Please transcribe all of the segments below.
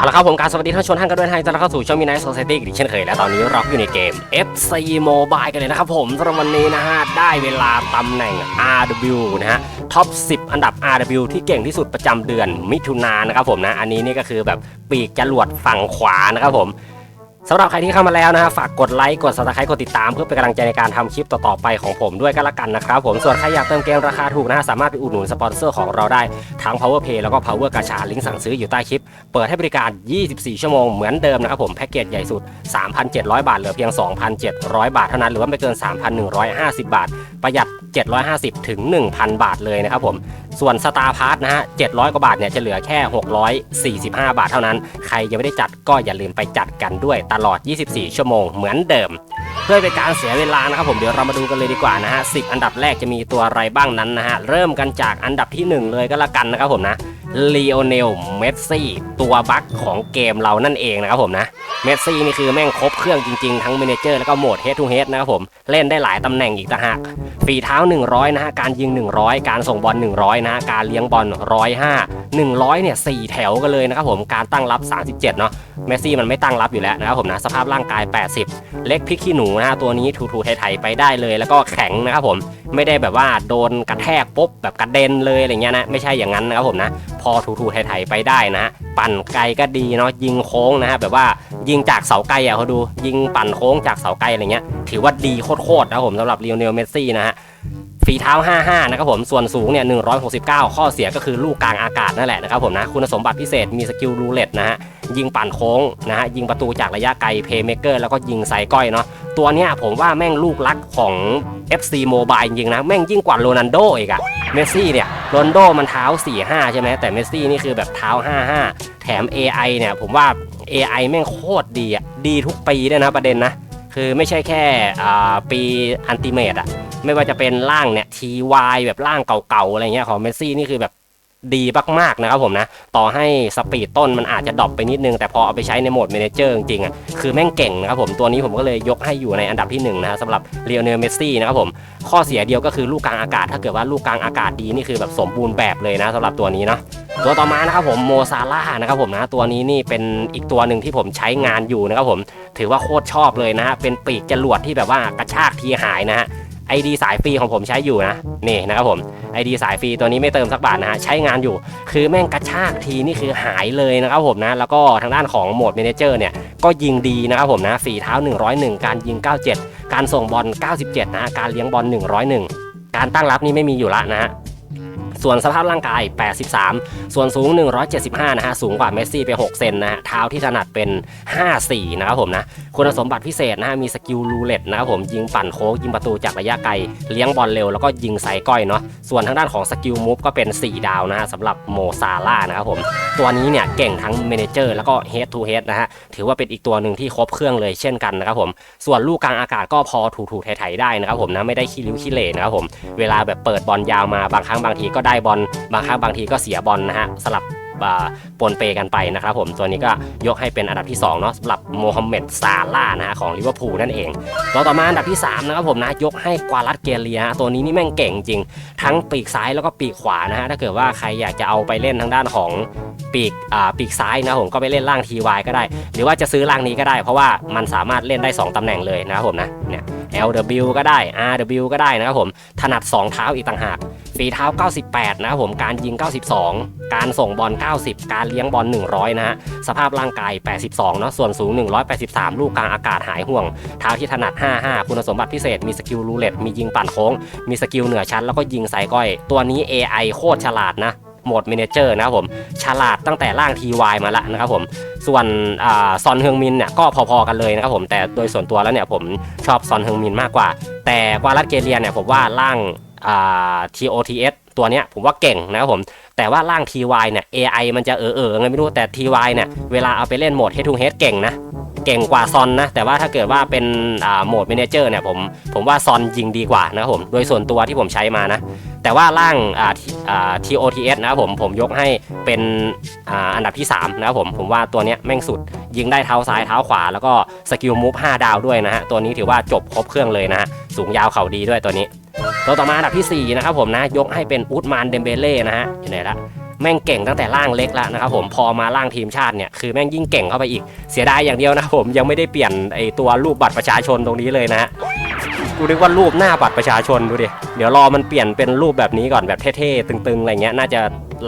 เอาละครับผมการสวัสดีท่านผู้ชมท่านกันด้วยนะฮะต้อนรับเข้าสู่ช่องมีไนท์โซซตี้อีกเช่นเคยและตอนนี้เราอยู่ในเกม FC Mobile กันเลยนะครับผมสำหรับวันนี้นะฮะได้เวลาตำแหน่ง RW นะฮะท็อป 10 อันดับ RW ที่เก่งที่สุดประจำเดือนมิถุนายนนะครับผมนะ อันนี้นี่ก็คือแบบปีกจรวดฝั่งขวานะครับผม สำหรับใครที่เข้ามาแล้วนะฮะฝากกดไลค์กด subscribe กดติดตามเพื่อเป็นกำลังใจในการทำคลิปต่อๆไปของผมด้วยก็แล้วกันนะครับผมส่วนใครอยากเติมเกมราคาถูกนะฮะสามารถไปอุดหนุนสปอนเซอร์ของเราได้ทั้ง Power Pay แล้วก็ Power กาชาลิงก์สั่งซื้ออยู่ใต้คลิป เปิดให้บริการ 24 ชั่วโมงเหมือนเดิมนะครับผมแพ็กเกจใหญ่สุด 3,700 บาทเหลือเพียง 2,700 บาทเท่านั้นหรือว่าไม่เกิน 3,150 บาท ประหยัด 750 ถึง 1,000 บาทเลยนะครับผม ส่วนสตาร์พาร์ทนะฮะ700 กว่าบาทเนี่ยจะเหลือแค่ 645 บาทเท่านั้น ใครยังไม่ได้จัดก็อย่าลืมไปจัดกันด้วยตลอด 24 ชั่วโมงเหมือนเดิม พื่อเป็นการเสียเวลานะครับผมเดี๋ยวเรามาดูกันเลยดีกว่านะฮะ10อันดับแรกจะมีตัวอะไรบ้างนั้นนะฮะเริ่มกันจากอันดับที่ 1 เลยก็แล้วกันนะครับผมนะลีโอเนลเมสซี่ตัวบั๊กของเกมเรานั่นเองนะครับผมนะเมสซี่นี่คือแม่งครบเครื่องจริงๆ ทั้งเมนเจอร์แล้วก็โหมด head to head นะครับผมเล่นได้หลายตำแหน่งอีกต่างหากฝีเท้า 100 นะฮะการยิง 100 การส่งบอล100 นะฮะการเลี้ยงบอล105 100เนี่ย4แถวกันเลยนะครับผมการตั้งรับ 37 เนาะเมสซี่มันไม่ตั้งรับอยู่แล้วนะครับผมนะสภาพร่างกาย 80 เล็กพริกขี้หนูนะฮะตัวนี้ทูๆไทยๆไปได้เลย แล้วก็แข็งนะครับผมไม่ได้แบบว่าโดนกระแทกปุ๊บแบบกระเด็นเลยอะไรเงี้ยนะไม่ใช่อย่างนั้นนะครับผมนะพอทูๆไทยๆไปได้นะฮะปั่นไกลก็ดีเนาะยิงโค้งนะฮะแบบว่ายิงจากเสาไกลอะเขาดู ยิงปั่นโค้งจากเสาไกลอะไรเงี้ยถือว่าดีโคตรๆนะครับผมสำหรับเลโอเนลเมสซี่นะฮะฝีเท้า 55 นะครับผม ส่วนสูงเนี่ย 169 ข้อเสียก็คือลูกกลางอากาศนั่นแหละนะครับผมนะ คุณสมบัติพิเศษมีสกิลรูเล็ตนะฮะ ยิงปั่นโค้งนะฮะยิงประตูจากระยะไกลเพย์เมเกอร์แล้วก็ยิงใส่ก้อยเนาะตัวเนี้ยผมว่าแม่งลูกรักของ FC Mobile จริงนะ แม่งยิ่งกว่าโรนัลโดอีกอะเมสซี่เนี่ยโรนัลโดมันเท้า 45 ใช่ไหมแต่เมสซี่นี่คือแบบเท้า 55 แถม AI เนี่ยผมว่า AI แม่งโคตรดีอะดีทุกปีด้วยนะประเด็นนะคือไม่ใช่แค่ปีอันติเมตอะไม่ว่าจะเป็นร่างเนี่ย TY แบบร่างเก่าๆอะไรเงี้ยของเมสซี่นี่คือแบบ ดีมากๆนะครับผมนะ ต่อให้สปีดต้นมันอาจจะดรอปไปนิดนึง แต่พอเอาไปใช้ในโหมดเมนเจอร์จริงๆอะคือแม่งเก่งนะครับผมตัวนี้ผมก็เลยยกให้อยู่ในอันดับที่1นะฮะสำหรับเ i ีย n เนลเมสซี่นะครับผม ข้อเสียเดียวก็คือลูกกลางอากาศ ถ้าเกิดว่าลูกกลางอากาศดีนี่คือแบบสมบูรณ์แบบเลยนะสำหรับตัวนี้เนาะตัวต่อมานะครับผมโมซาร่านะครับผมนะตัวนี้นี่เป็นอีกตัวหนึ่งที่ผมใช้งานอยู่นะครับผมถือว่าโคตรชอบเลยนะฮะเป็นปีกจรวดที่แบบว่ากระชากทีหายนะฮะ ไอดีสายฟรีของผมใช้อยู่นะนี่นะครับผมไอดีสายฟรีตัวนี้ไม่เติมสักบาทนะฮะใช้งานอยู่ คือแม่งกระชากทีนี่คือหายเลยนะครับผมนะแล้วก็ทางด้านของโหมดเมนเจอร์เนี่ยก็ยิงดีนะครับผมนะฝีเท้า 101 การยิง 97 การส่งบอล 97 นะการเลี้ยงบอล 101 การตั้งรับนี่ไม่มีอยู่ละนะฮะ ส่วนสภาพร่างกาย 83 ส่วนสูง 175 นะฮะ สูงกว่าเมสซี่ไป 6 เซนนะฮะ เท้าที่ถนัดเป็น 54 นะครับผมนะ คุณสมบัติพิเศษนะฮะ มีสกิลรูเล็ตนะครับผม ยิงปั่นโค้งยิงประตูจากระยะไกล เลี้ยงบอลเร็ว แล้วก็ยิงใส่ก้อยเนาะ ส่วนทางด้านของสกิลมูฟก็เป็น 4 ดาวนะฮะสำหรับโมซาร่านะครับผม ตัวนี้เนี่ยเก่งทั้งเมนเจอร์แล้วก็เฮดทูเฮดนะฮะ ถือว่าเป็นอีกตัวหนึ่งที่ครบเครื่องเลยเช่นกันนะครับผม ส่วนลูกกลางอากาศก็พอถูๆไถๆได้นะครับผมนะ ไม่ได้ขี้ริ้วขี้เหร่นะครับผม เวลาแบบเปิดบอลยาวมาบางครั้งบางทีก็ไได้บอลบางครั้งบางทีก็เสียบอลนะฮะสลับปนเปกันไปนะครับผมตัวนี้ก็ยกให้เป็นอันดับที่2เนาะสำหรับโมฮัมเหม็ดซาร่าห์นะฮะของลิเวอร์พูลนั่นเองตัวต่อมาอันดับที่3นะครับผมนะยกให้กวาลัดเกเลียตัวนี้นี่แม่งเก่งจริง ทั้งปีกซ้ายแล้วก็ปีกขวานะฮะถ้าเกิดว่าใครอยากจะเอาไปเล่นทางด้านของปีกอ่าปีกซ้ายนะผมก็ไปเล่นล่าง TY ก็ได้ หรือว่าจะซื้อล่างนี้ก็ได้ เพราะว่ามันสามารถเล่นได้ 2ตำแหน่งเลยนะครับผมนะเนี่ย LW ก็ได้ RW ก็ได้นะครับผม ถนัด 2 เท้าอีกต่างหาก ฝีเท้า 98 นะครับผม การยิง 92 การส่งบอล 90 การเลี้ยงบอล 100 นะฮะ สภาพร่างกาย 82 เนาะ ส่วนสูง 183 ลูกกลางอากาศหายห่วง เท้าที่ถนัด 55 คุณสมบัติพิเศษ มีสกิลรูเล็ต มียิงปั่นโค้ง มีสกิลเหนือชั้น แล้วก็ยิงใส่ก้อย ตัวนี้ AI โคตรฉลาดนะ โหมดเมนเจอร์นะครับผมฉลาดตั้งแต่ร่าง TY มาแล้วนะครับผมส่วนอซอนเฮืองมินเนี่ยก็พอๆกันเลยนะครับผมแต่โดยส่วนตัวแล้วเนี่ยผมชอบซอนเฮืองมินมากกว่า แต่กวาลัดเกเลียเนี่ยผมว่าร่างอ่า TOTS ตัวเนี้ยผมว่าเก่งนะครับผมแต่ว่าร่าง TY เนี่ย AI มันจะเออเออไงไม่รู้แต่ TY เนี่ยเวลาเอาไปเล่นโหมด Head to Head เก่งนะ เก่งกว่าซอนนะ แต่ว่าถ้าเกิดว่าเป็นโหมด Manager เนี่ยผมผมว่าซอนยิงดีกว่านะครับผมโดยส่วนตัวที่ผมใช้มานะ แต่ว่าร่างอ่าอ่า TOTS นะครับผมผมยกให้เป็นอ,อันดับที่ 3 นะครับผมผมว่าตัวเนี้ยแม่งสุดยิงได้เท้าซ้ายเท้าขวา แล้วก็สกิลมูฟ5ดาวด้วยนะฮะ ตัวนี้ถือว่าจบครบเครื่องเลยนะฮะ สูงยาวเข่าดีด้วยตัวนี้ ตัวต่อมาอันดับที่ 4 นะครับผมนะ ยกให้เป็นอูดมานเดมเบเล่นะฮะอยู่ไหนละ แม่งเก่งตั้งแต่ร่างเล็กแล้วนะครับผมพอมาร่างทีมชาติเนี่ยคือแม่งยิ่งเก่งเข้าไปอีกเสียดายอย่างเดียวนะผมยังไม่ได้เปลี่ยนไอตัวรูปบัตรประชาชนตรงนี้เลยนะฮะกูนึกว่ารูปหน้าบัตรประชาชนดูดิเดี๋ยวรอมันเปลี่ยนเป็นรูปแบบนี้ก่อนแบบเท่ๆตึงๆอะไรเงี้ยน่าจะ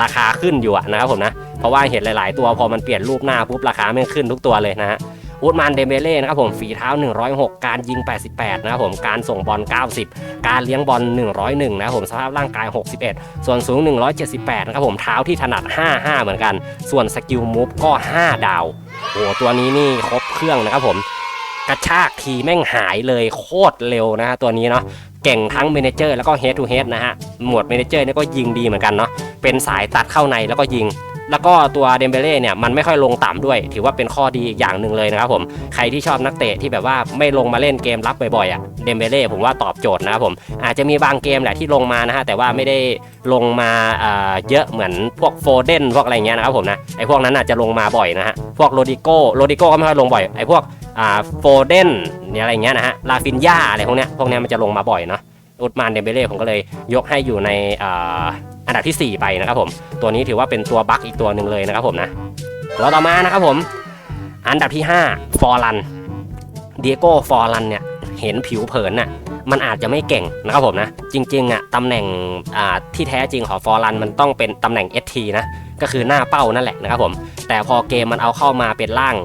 ราคาขึ้นอยู่อะนะครับผมนะเพราะว่าเห็นหลาย ๆ ตัวพอมันเปลี่ยนรูปหน้าปุ๊บราคาแม่งขึ้นทุกตัวเลยนะฮะ อูดมานเดเบเล่นะครับผมฝีเท้า 106 การยิง 88 นะครับผมการส่งบอล 90 การเลี้ยงบอล 101 นะครับผมสภาพร่างกาย 61 ส่วนสูง 178 นะครับผมเท้าที่ถนัด 55 เหมือนกัน ส่วนสกิลมูฟก็ 5 ดาวโอ้ตัวนี้นี่ครบเครื่องนะครับผมกระชากทีแม่งหายเลยโคตรเร็วนะฮะตัวนี้เนาะเก่งทั้งเมเนเจอร์แล้วก็เฮดทูเฮดนะฮะหมวดเมเนเจอร์นี่ก็ยิงดีเหมือนกันเนาะเป็นสายตัดเข้าในแล้วก็ยิง แล้วก็ตัวเดมเบเล่เนี่ยมันไม่ค่อยลงต่ำด้วย ถือว่าเป็นข้อดีอีกอย่างหนึ่งเลยนะครับผมใครที่ชอบนักเตะที่แบบว่าไม่ลงมาเล่นเกมรับบ่อยๆอะเดมเบเล่ผมว่าตอบโจทย์นะครับผมอาจจะมีบางเกมแหละที่ลงมานะฮะแต่ว่าไม่ได้ลงมาเอ่อเยอะเหมือนพวกโฟเดนพวกอะไรเงี้ยนะครับผมนะไอ้พวกนั้นอาจจะลงมาบ่อยนะฮะพวกโรดิโก้โรดิโก้ก็ไม่ค่อยลงบ่อยไอ้พวกอ่าโฟเดนเนี่ยอะไรเงี้ยนะฮะลาฟินยาอะไรพวกเนี้ยพวกเนี้ยมันจะลงมาบ่อยเนาะอุดมานเดมเบเล่ผมก็เลยยกให้อยู่ใน อันดับทีสี่ 4 ไปนะครับผม ตัวนี้ถือว่าเป็นตัวบั๊กอีกตัวหนึ่งเลยนะครับผมนะตัวต่อมานะครับผม อันดับที่5ฟอร์ลันเดียโก้ฟอร์ลันเนี่ยเห็นผิวเผินน่ะมันอาจจะไม่เก่งนะครับผมนะ จริงๆอะตำแหน่งอ่าที่แท้จริงของฟอร์ลันมันต้องเป็นตำแหน่ง ST นะก็คือหน้าเป้านั่นแหละนะครับผม แต่พอเกมมันเอาเข้ามาเป็นร่าง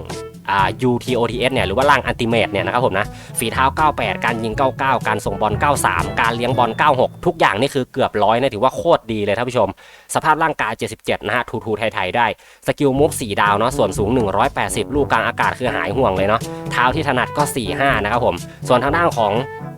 UTOTS เนี่ยหรือว่าร่างอันติเมตเนี่ยนะครับผมนะฝีเท้า 98 การยิง 99 การส่งบอล 93 การเลี้ยงบอล 96 ทุกอย่างนี่คือเกือบร้อยนะถือว่าโคตรดีเลยท่านผู้ชม สภาพร่างกาย 77 นะฮะทูทูไทยๆได้ สกิลมุฟ4ดาวเนาะส่วนสูง 180 ลูกกลางอากาศคือหายห่วงเลยเนาะเท้าที่ถนัดก็ 45 นะครับผม ส่วนทางด้านของ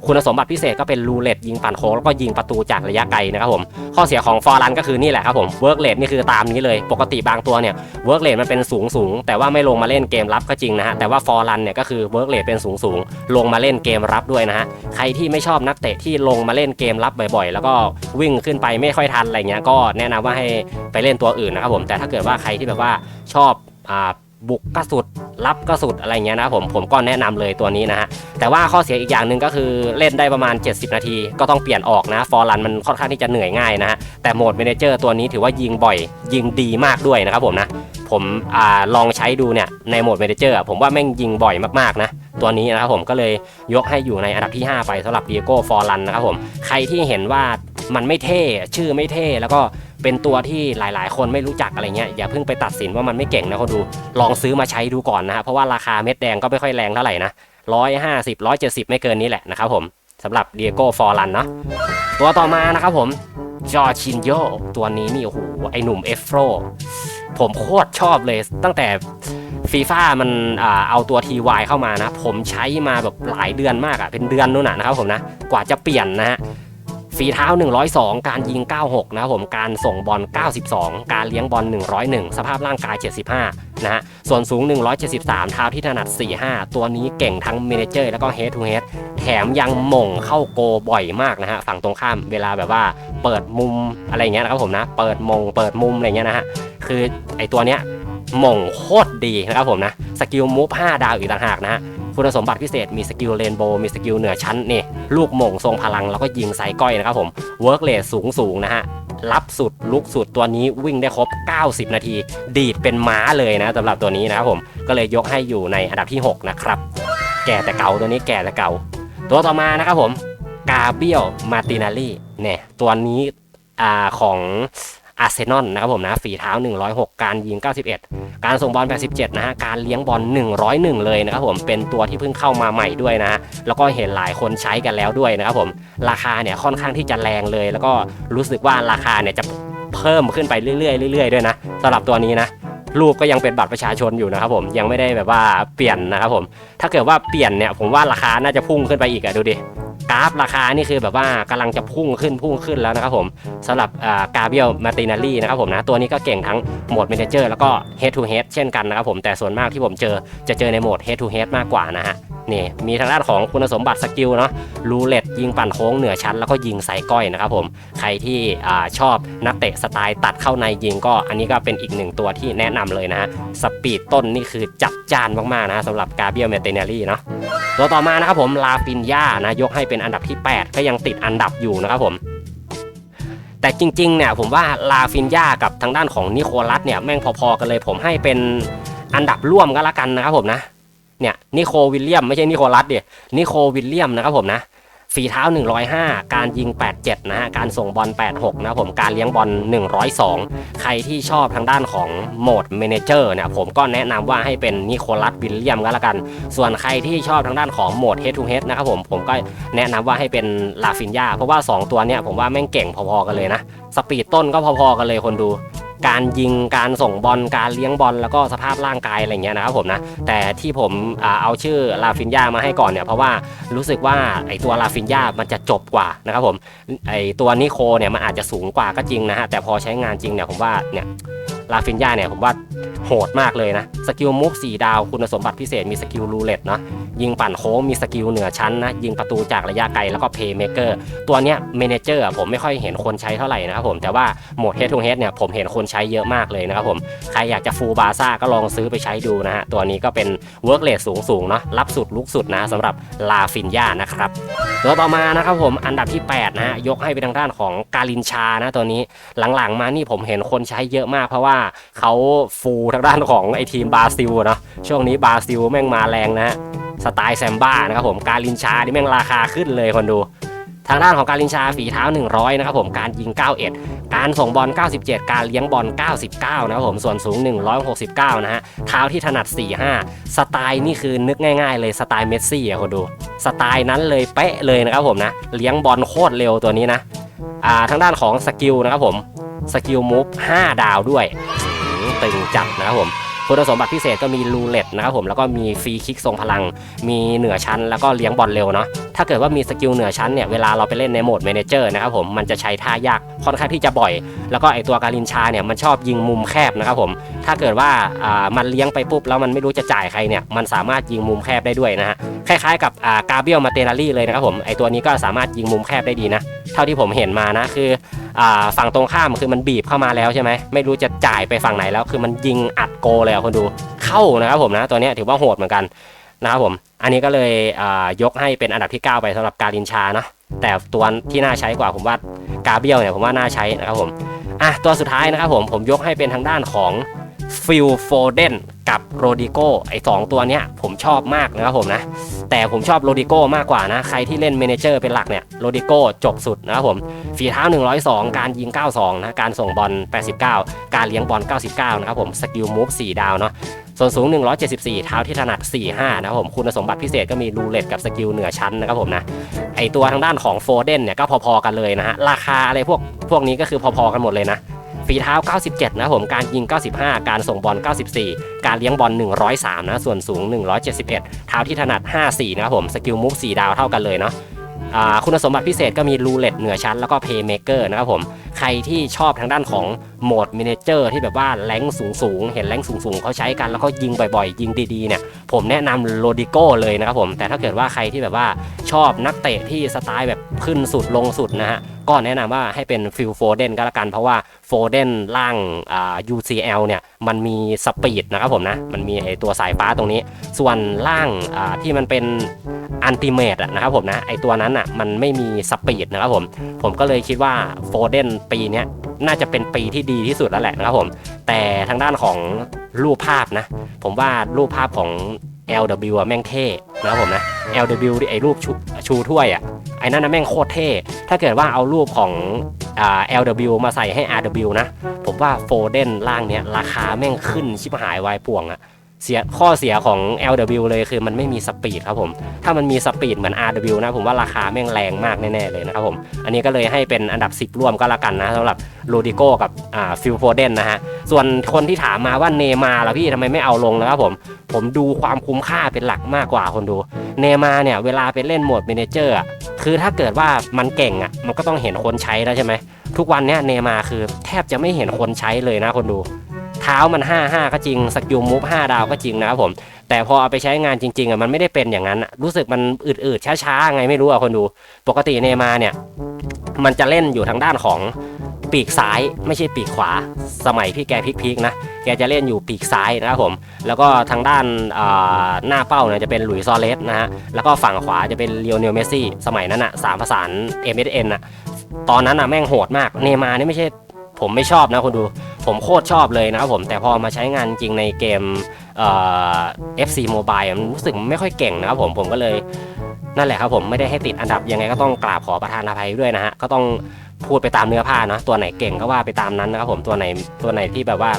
คุณสมบัติพิเศษก็เป็นรูเลตยิงปั่นโค้งแล้วก็ยิงประตูจากระยะไกลนะครับผมข้อเสียของฟอร์รันก็คือนี่แหละครับผมเวิร์กเลทนี่คือตามนี้เลย ปกติบางตัวเนี่ยเวิร์กเลทมันเป็นสูงสูงแต่ว่าไม่ลงมาเล่นเกมรับก็จริงนะฮะแต่ว่าฟอร์รันเนี่ยก็คือเวิร์กเลทเป็นสูงสูงลงมาเล่นเกมรับด้วยนะฮะใครที่ไม่ชอบนักเตะที่ลงมาเล่นเกมรับบ่อยๆ แล้วก็วิ่งขึ้นไปไม่ค่อยทันอะไรเงี้ยก็แนะนำว่าให้ไปเล่นตัวอื่นนะครับผมแต่ถ้าเกิดว่าใครที่แบบว่าชอบอ่า บุกก็สุดรับก็สุดอะไรเงี้ยนะผมผมก็แนะนำเลยตัวนี้นะฮะแต่ว่าข้อเสียอีกอย่างหนึ่งก็คือเล่นได้ประมาณ 70 นาที ก็ต้องเปลี่ยนออกนะฟอร์รันมันค่อนข้างที่จะเหนื่อยง่ายนะฮะแต่โหมดเมเนเจอร์ตัวนี้ถือว่ายิงบ่อย ยิงดีมากด้วยนะครับผมนะผมอลองใช้ดูเนี่ยในโหมดเมเนเจอร์ผมว่าแม่งยิงบ่อยมากๆนะตัวนี้นะครับผมก็เลยยกให้อยู่ในอันดับที่ 5 ไปสำหรับเดียโก้ฟอร์รันนะครับผมใครที่เห็นว่ามันไม่เท่ชื่อไม่เท่แล้วก็ เป็นตัวที่หลาย ๆ คนไม่รู้จักอะไรเงี้ยอย่าเพิ่งไปตัดสินว่ามันไม่เก่งนะคนดูลองซื้อมาใช้ดูก่อนนะฮะเพราะว่าราคาเม็ดแดงก็ไม่ค่อยแรงเท่าไหร่นะร้อยห้าสิบร้อยเจ็ดสิบไม่เกินนี้แหละนะครับผมสำหรับเดียโก้ฟอร์ลันเนาะตัวต่อมานะครับผมจอชินโยตัวนี้นี่โอ้โหไอหนุ่มเอฟโรผมโคตรชอบเลยตั้งแต่ฟีฟ่ามันเอาตัว TY เข้ามานะ ผมใช้มาแบบหลายเดือนมากอะเป็นเดือนนู่นน่ะนะครับผมนะ กว่าจะเปลี่ยนนะฮะ ฝีเท้า 102 การยิง 96 นะครับผมการส่งบอล 92 การเลี้ยงบอล 101 สภาพร่างกาย 75 นะฮะส่วนสูง 173 เท้าที่ถนัด 45 ตัวนี้เก่งทั้งเมเนเจอร์แล้วก็เฮดทูเฮดแถมยังหม่งเข้าโกบ่อยมากนะฮะฝั่งตรงข้ามเวลาแบบว่าเปิดมุมอะไรเงี้ยนะครับผมนะ เปิดมงเปิดมุมอะไรเงี้ยนะฮะคือไอตัวเนี้ยหม่งโคตรดีนะครับผมนะ สกิลมูฟ5ดาวอีกต่างหากนะฮะ คุณสมบัติพิเศษมีสกิลเรนโบว์มีสกิลเหนือชั้นนี่ลูกหม่งทรงพลังแล้วก็ยิงไซก้อยนะครับผมเวิร์กเลสสูงสูงนะฮะรับสุดลุกสุดตัวนี้วิ่งได้ครบ 90 นาที ดีดเป็นม้าเลยนะสำหรับตัวนี้นะครับผมก็เลยยกให้อยู่ในอันดับที่ 6 นะครับ แก่แต่เก่าตัวนี้แก่แต่เก่า ตัวต่อมานะครับผมกาเบียลมาตินาลีเนี่ยตัวนี้อ่าของ อาร์เซนอลนะครับผมนะฝีเท้า 106 การยิง 91 การส่งบอล 87 นะฮะการเลี้ยงบอล 101 เลยนะครับผมเป็นตัวที่เพิ่งเข้ามาใหม่ด้วยนะฮะแล้วก็เห็นหลายคนใช้กันแล้วด้วยนะครับผมราคาเนี่ยค่อนข้างที่จะแรงเลย แล้วก็รู้สึกว่าราคาเนี่ยจะเพิ่มขึ้นไปเรื่อยๆเรื่อยๆด้วยนะสำหรับตัวนี้นะรูปก็ยังเป็นบัตรประชาชนอยู่นะครับผมยังไม่ได้แบบว่าเปลี่ยนนะครับผมถ้าเกิดว่าเปลี่ยนเนี่ยผมว่าราคาน่าจะพุ่งขึ้นไปอีกอะดูดิ กราฟราคานี่คือแบบว่ากำลังจะพุ่งขึ้นพุ่งขึ้นแล้วนะครับผมสำหรับกาเบียลมาตินารีนะครับผมนะตัวนี้ก็เก่งทั้งโหมดเมนเจอร์แล้วก็เฮดทูเฮดเช่นกันนะครับผมแต่ส่วนมากที่ผมเจอจะเจอในโหมดเฮดทูเฮดมากกว่านะฮะ นี่มีทางด้านของคุณสมบัติสกิลเนาะรูเล็ตยิงปั่นโค้งเหนือชั้นแล้วก็ยิงใส่ก้อยนะครับผมใครที่อชอบนักเตะสไตล์ตัดเข้าในยิงก็อันนี้ก็เป็นอีกหนึ่งตัวที่แนะนำเลยนะฮะสปีดต้นนี่คือจับจานมากๆนะสำหรับกาเบียลเมาตินารีเนาะตัวต่อมานะครับผมลาฟินยานะยกให้เป็นอันดับที่ 8 ก็ยังติดอันดับอยู่นะครับผมแต่จริงๆเนี่ยผมว่าลาฟินยากับทางด้านของนิโคลัสเนี่ยแม่งพอๆกันเลยผมให้เป็นอันดับร่วมก็แล้วกันนะครับผมนะ เนี่ยนิโควิลเลียมไม่ใช่นิโคลัสดินิโควิลเลียมนะครับผมนะฝีเท้า 105 การยิง 87 นะฮะ การส่งบอล 86 นะผม การเลี้ยงบอล 102 ใครที่ชอบทางด้านของโหมดเมนเจอร์เนี่ยผมก็แนะนำว่าให้เป็นนิโคลัสวิลเลียมก็แล้วกัน ส่วนใครที่ชอบทางด้านของโหมด head to head นะครับผม ผมก็แนะนำว่าให้เป็นลาฟินยาเพราะว่า 2 ตัวเนี่ยผมว่าแม่งเก่งพอๆกันเลยนะ สปีดต้นก็พอๆกันเลยคนดู การยิงการส่งบอลการเลี้ยงบอลแล้วก็สภาพร่างกายอะไรเงี้ยนะครับผมนะแต่ที่ผมเอาชื่อลาฟินยามาให้ก่อนเนี่ยเพราะว่ารู้สึกว่าไอตัวลาฟินยามันจะจบกว่านะครับผมไอตัวนิโคเนี่ยมันอาจจะสูงกว่าก็จริงนะฮะแต่พอใช้งานจริงเนี่ยผมว่าเนี่ยลาฟินยาเนี่ยผมว่าโหดมากเลยนะ สกิลมูฟสี่ดาว คุณสมบัติพิเศษมีสกิลรูเล็ตเนาะ ยิงปั่นโค้งมีสกิลเหนือชั้นนะยิงประตูจากระยะไกลแล้วก็เพย์เมเกอร์ตัวเนี้ยเมนเจอร์ผมไม่ค่อยเห็นคนใช้เท่าไหร่นะครับผมแต่ว่าโหมด head to head เนี่ยผมเห็นคนใช้เยอะมากเลยนะครับผมใครอยากจะฟูลบาซ่าก็ลองซื้อไปใช้ดูนะฮะตัวนี้ก็เป็นเวิร์กเลสสูงสูงๆเนาะรับสุดลุกสุดนะสำหรับลาฟินยานะครับตัวต่อมานะครับผมอันดับที่ 8 นะฮะยกให้เป็นทางด้านของกาลินชานะตัวนี้หลังๆมานี่ผมเห็นคนใช้เยอะมาก เพราะว่าเขาฟูลทางด้านของไอทีมบราซิลเนาะช่วงนี้บราซิลแม่งมาแรงนะฮะสไตล์แซมบ้านะครับผมการลินชานี่แม่งราคาขึ้นเลยคนดู ทางด้านของการลินชาฝีเท้า 100 นะครับผมการยิง 91 การส่งบอล 97 การเลี้ยงบอล 99 นะครับผมส่วนสูง 169 นะฮะเท้าที่ถนัด 45 สไตล์นี่คือนึกง่าย ๆ เลยสไตล์เมสซี่อะคนดู สไตล์นั้นเลยเป๊ะเลยนะครับผมนะเลี้ยงบอลโคตรเร็วตัวนี้นะอ่าทางด้านของสกิลนะครับผมสกิลมูฟ5ดาวด้วยตึงจัดนะครับผม คุณสมบัติพิเศษก็มีรูเล็ตนะครับผมแล้วก็มีฟรีคิกทรงพลัง มีเหนือชั้นแล้วก็เลี้ยงบอลเร็วเนาะถ้าเกิดว่ามีสกิลเหนือชั้นเนี่ยเวลาเราไปเล่นในโหมดเมเนเจอร์นะครับผมมันจะใช้ท่ายากค่อนข้างที่จะบ่อย แล้วก็ไอตัวการินชาเนี่ยมันชอบยิงมุมแคบนะครับผมถ้าเกิดว่าอ่ามันเลี้ยงไปปุ๊บแล้วมันไม่รู้จะจ่ายใครเนี่ยมันสามารถยิงมุมแคบได้ด้วยนะฮะคล้ายๆกับอ่ากาเบียลมาเตนารี่เลยนะครับผมไอตัวนี้ก็สามารถยิงมุมแคบได้ดีนะ เท่าที่ผมเห็นมานะคืออฝั่งตรงข้ามคือมันบีบเข้ามาแล้วใช่ไหมไม่รู้จะจ่ายไปฝั่งไหนแล้ว คือมันยิงอัดโกเลยอะคนดูเข้านะครับผมนะตัวนี้ถือว่าโหดเหมือนกันนะครับผมอันนี้ก็เลยยกให้เป็นอันดับที่ 9 ไปสำหรับการินชาเนาะแต่ตัวที่น่าใช้กว่าผมว่ากาเบียลเนี่ยผมว่าน่าใช้นะครับผมอะตัวสุดท้ายนะครับผมผมยกให้เป็นทางด้านของ ฟิลโฟเดนกับโรดิโกไอสองตัวเนี้ยผมชอบมากนะครับผมนะ แต่ผมชอบโรดิโกมากกว่านะ ใครที่เล่นเมนเจอร์เป็นหลักเนี่ยโรดิโกจบสุดนะครับผมฝีเท้า 102 การยิง 92 นะ การส่งบอล 89 การเลี้ยงบอล 99 นะครับผมสกิลมูฟ4ดาวเนาะส่วนสูง 174 เท้าที่ถนัด 45 นะครับผม คุณสมบัติพิเศษก็มีรูเล็ตกับสกิลเหนือชั้นนะครับผมนะ ไอตัวทางด้านของโฟเดนเนี่ยก็พอๆกันเลยนะฮะ ราคาอะไรพวกพวกนี้ก็คือพอๆกันหมดเลยนะ ฝีเท้า 97 นะผม การยิง 95 การส่งบอล 94 การเลี้ยงบอล 103 นะ ส่วนสูง 171 เท้าที่ถนัด 54 นะครับผม สกิลมูฟ4ดาวเท่ากันเลยเนาะคุณสมบัติพิเศษก็มีรูเล็ตเหนือชั้นแล้วก็เพย์เมเกอร์นะครับผม ใครที่ชอบทางด้านของโหมดมินิเจอร์ที่แบบว่าแรงสูงสูงเห็นแรงสูงสูงเขาใช้กันแล้วก็ยิงบ่อยๆ ยิงดีๆเนี่ย ผมแนะนำโรดิโก้เลยนะครับผม แต่ถ้าเกิดว่าใครที่แบบว่าชอบนักเตะที่สไตล์แบบขึ้นสุดลงสุดนะฮะ ก็แนะนำว่าให้เป็นฟิลโฟเดนก็แล้วกัน เพราะว่าโฟเดนล่าง UCL เนี่ยมันมีสปีดนะครับผมนะ มันมีไอตัวสายฟ้าตรงนี้ ส่วนล่างที่มันเป็นอันติเมตนะครับผมนะไอตัวนั้นอะมันไม่มีสปีดนะครับผมผมก็เลยคิดว่าโฟเดนปีนี้น่าจะเป็นปีที่ดีที่สุดแล้วแหละนะครับผมแต่ทางด้านของรูปภาพนะ ผมว่ารูปภาพของ LW อะแม่งเท่นะครับผมนะ LW ที่ไอรูปชูชูถ้วยอะไอ้นั่นนะแม่งโคตรเท่ ถ้าเกิดว่าเอารูปของอ่า LW มาใส่ให้ RW นะ ผมว่าโฟเดนล่างเนี้ยราคาแม่งขึ้นชิบหาย วายป่วงอะ เสียข้อเสียของ LW เลยคือมันไม่มีสปีดครับผม ถ้ามันมีสปีดเหมือน RW นะ ผมว่าราคาแม่งแรงมากแน่ๆเลยนะครับผม อันนี้ก็เลยให้เป็นอันดับ 10 ร่วมก็แล้วกันนะสำหรับโรดิโกกับอ่าฟิลโฟเดนนะฮะ ส่วนคนที่ถามมาว่าเนมาล่ะพี่ทำไมไม่เอาลงนะครับผม ผมดูความคุ้มค่าเป็นหลักมากกว่าคนดู เนมาเนี่ยเวลาไปเล่นโหมดเมนเจอร์อะคือถ้าเกิดว่ามันเก่งอะมันก็ต้องเห็นคนใช้แล้วใช่ไหมทุกวันเนี้ยเนมาคือแทบจะไม่เห็นคนใช้เลยนะคนดู ท้ามัน 5 5 ก็จริงสกิลมูฟ5ดาวก็จริงนะครับผม แต่พอเอาไปใช้งานจริงๆอะมันไม่ได้เป็นอย่างนั้นรู้สึกมันอืดๆช้าๆไงไม่รู้อะคนดู ปกติเนมาเนี่ย มันจะเล่นอยู่ทางด้านของปีกซ้ายไม่ใช่ปีกขวา สมัยพี่แกพลิกๆนะ แกจะเล่นอยู่ปีกซ้ายนะครับผม แล้วก็ทางด้านาหน้าเป้าเนี่ยจะเป็นหลุยส์ซอเลสนะฮะ แล้วก็ฝั่งขวาจะเป็นเลียวเนลเมสซี่ สมัยนั้นอะสามประสาน MSN อะตอนนั้นอะแม่งโหดมาก เนมาร์นี่ไม่ใช่ผมไม่ชอบนะคุณดู ผมโคตรชอบเลยนะครับผมแต่พอมาใช้งานจริงในเกมเอ่อ FC Mobile มันรู้สึกไม่ค่อยเก่งนะครับผมผมก็เลยนั่นแหละครับผมไม่ได้ให้ติดอันดับยังไงก็ต้องกราบขอประทานอภัยด้วยนะฮะก็ต้องพูดไปตามเนื้อผ้าเนะตัวไหนเก่งก็ว่าไปตามนั้นนะครับผมตัวไหนตัวไหนที่แบบว่า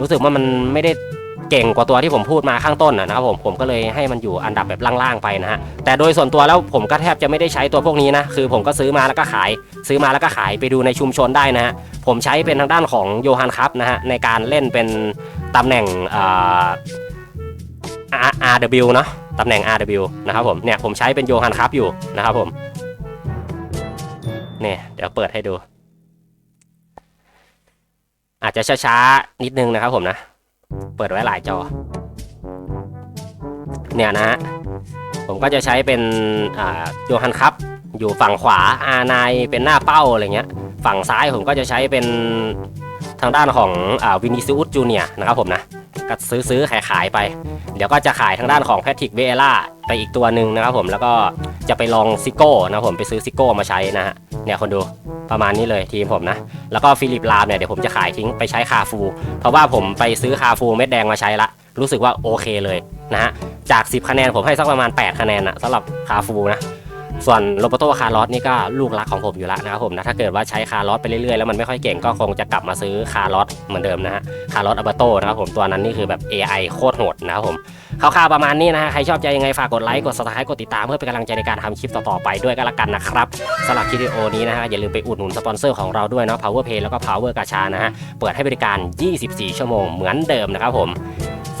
รู้สึกว่ามันไม่ได้ เก่งกว่าตัวที่ผมพูดมาข้างต้นนะครับผมผมก็เลยให้มันอยู่อันดับแบบล่างๆไปนะฮะแต่โดยส่วนตัวแล้วผมก็แทบจะไม่ได้ใช้ตัวพวกนี้นะคือผมก็ซื้อมาแล้วก็ขาย ซื้อมาแล้วก็ขายไปดูในชุมชนได้นะฮะผมใช้เป็นทางด้านของโยฮันครับนะฮะในการเล่นเป็นตำแหน่งอ่อ R- RW เนาะตำแหน่ง RW นะครับผมเนี่ยผมใช้เป็นโยฮันครับอยู่นะครับผมเนี่ยเดี๋ยวเปิดให้ดู อาจจะช้าๆนิดนึงนะครับผมนะ เปิดไว้หลายจอ เนี่ยนะฮะ ผมก็จะใช้เป็นอ่าโยฮันครับ อยู่ฝั่งขวาอาไนเป็นหน้าเป้าอะไรเงี้ย ฝั่งซ้ายผมก็จะใช้เป็นทางด้านของอวินิซิอุสจูเนียนะครับผมนะ ก็ซื้อซื้อขายขายไป เดี๋ยวก็จะขายทางด้านของแพทริกเวล่าไปอีกตัวหนึ่งนะครับผมแล้วก็จะไปลองซิโก้นะผมไปซื้อซิโก้มาใช้นะฮะเนี่ยคนดูประมาณนี้เลยทีมผมนะ แล้วก็ฟิลิปลามเนี่ยเดี๋ยวผมจะขายทิ้งไปใช้คาฟู เพราะว่าผมไปซื้อคาฟูเม็ดแดงมาใช้ละ รู้สึกว่าโอเคเลยนะฮะจาก 10 คะแนนผมให้สักประมาณ 8 คะแนนนะสำหรับคาฟูนะ ส่วนโรบโตคาร์ลอสนี่ก็ลูกรักของผมอยู่แล้วนะครับผมนะถ้าเกิดว่าใช้คาร์ลอสไปเรื่อยๆแล้วมันไม่ค่อยเก่งก็คงจะกลับมาซื้อคาร์ลอสเหมือนเดิมนะฮะคาร์ลอสอับโตนะครับผมตัวนั้นนี่คือแบบ AI โคตรโหดนะครับผมคร่าวๆประมาณนี้นะฮะใครชอบใจยังไงฝากกดไลค์กด subscribe กดติดตามเพื่อเป็นกำลังใจในการทำคลิปต่อๆไปด้วยก็แล้วกันนะครับสำหรับคลิปวิดีโอนี้นะฮะอย่าลืมไปอุดหนุนสปอนเซอร์ของเราด้วยเนาะ Power Pay แล้วก็ Power กาชานะฮะเปิดให้บริการ 24 ชั่วโมงเหมือนเดิมนะครับผม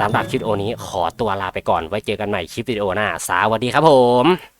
สำหรับคลิปวิดีโอนี้ขอตัวลาไปก่อนไว้เจอกันใหม่คลิปวิดีโอหน้าสวัสดีครับผม